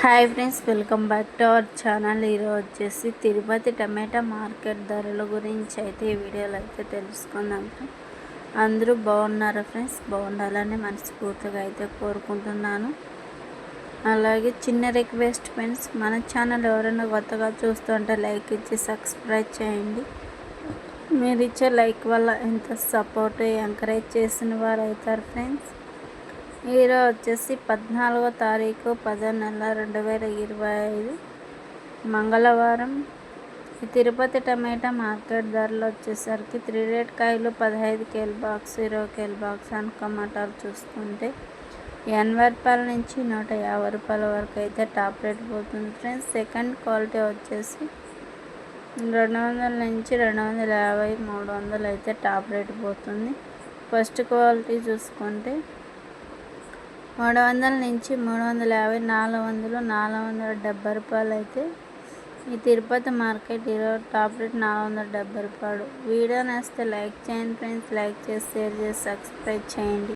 Hi friends welcome back to our channel. ఈరోజు వచ్చేసి తిరుపతి టమాటా market ధరల గురించి అయితే ఈ వీడియోలో అయితే తెలుసుకుందాం ఫ్రెండ్స్. అందరూ బాగున్నారా ఫ్రెండ్స్? బాగుండాలని మనస్ఫూర్తిగా అయితే కోరుకుంటున్నాను. అలాగే చిన్న రిక్వెస్ట్ ఫ్రెండ్స్ మన ఛానల్ ఎవరైనా కొత్తగా చూస్తుంటే లైక్ ఇచ్చి సబ్స్క్రైబ్ చేయండి. మీరు ఇచ్చే లైక్ వల్ల ఎంత సపోర్ట్ ఎంకరేజ్ చేసిన వారు అవుతారు ఫ్రెండ్స్. ఈరోజు వచ్చేసి పద్నాలుగో తారీఖు పదో నెల రెండు వేల ఇరవై ఐదు. మంగళవారం ఈ తిరుపతి టమాటా మార్కెట్ ధరలు వచ్చేసరికి త్రీ రేట్ కాయలు పదహైదు కేల్ బాక్స్ ఇరవై కేల్ బాక్స్ అని టమాటాలు చూసుకుంటే ఎనభై రూపాయల నుంచి నూట యాభై రూపాయల వరకు అయితే టాప్ రేట్ పోతుంది ఫ్రెండ్స్. సెకండ్ క్వాలిటీ వచ్చేసి రెండు వందల నుంచి రెండు వందల యాభై మూడు వందలు అయితే టాప్ రేట్ పోతుంది. ఫస్ట్ క్వాలిటీ చూసుకుంటే మూడు వందల నుంచి మూడు వందల యాభై నాలుగు వందలు నాలుగు వందల డెబ్బై రూపాయలు అయితే ఈ తిరుపతి మార్కెట్ ఈరోజు టాప్ రేట్ నాలుగు వందల డెబ్బై రూపాయలు. వీడియో నేస్తే లైక్ చేయండి ఫ్రెండ్స్. లైక్ చేసి షేర్ చేసి సబ్స్క్రైబ్ చేయండి.